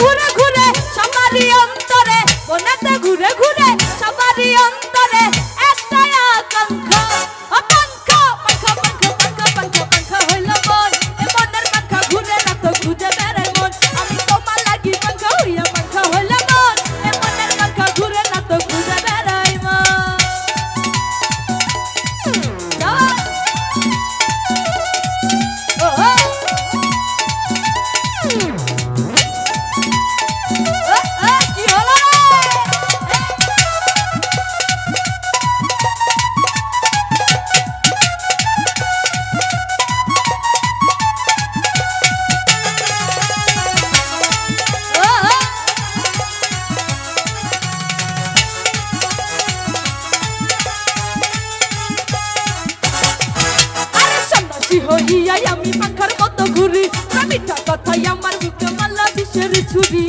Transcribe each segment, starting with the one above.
ঘুরে ঘুরে সবারই অন্তরে বনাতে ঘুরে ঘুরে সবারই অন্তরে। পাখি হইয়াই আমি পাখার মতো ঘুরি। মিঠা কথাই আমার বুকে মালা বিষের ছুরি।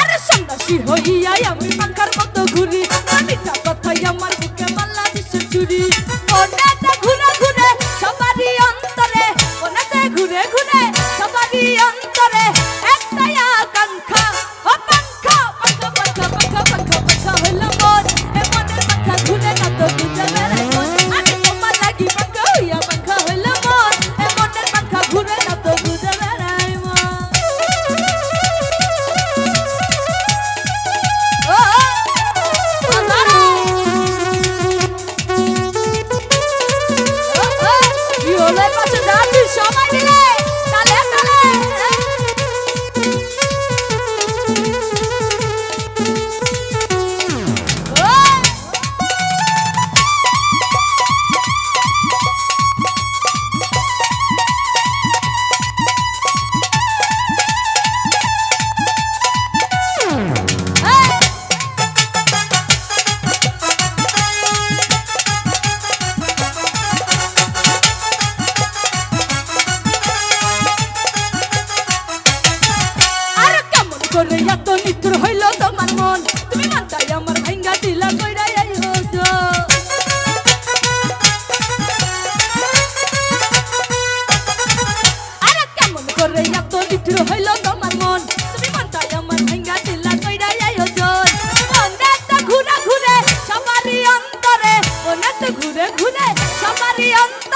আর সন্ন্যাসী হইয়াই আমি পাখার মতো ঘুরি। মিঠা কথাই আমার বুকে মালা বিষের ছুরি। ঘুরে ঘুরে সবারই অন্তরে ঘুরে ঘুরে পাশে দাঁড়াচ্ছি সবাই মিলে মিত্র হইল তোমার মন। তুমি মানতাই আমার ভাঙ্গা দিলা কইরাই আর কেমন করে এত মিত্র হইল তোমার মন। তুমি মানতাই আমার ভাঙ্গা দিলা কইরাই আয়োজন মনটা তো ঘুরে ঘুরে, সবারই অন্তরে মনটা ঘুরে ঘুরে, সবারই অন্তরে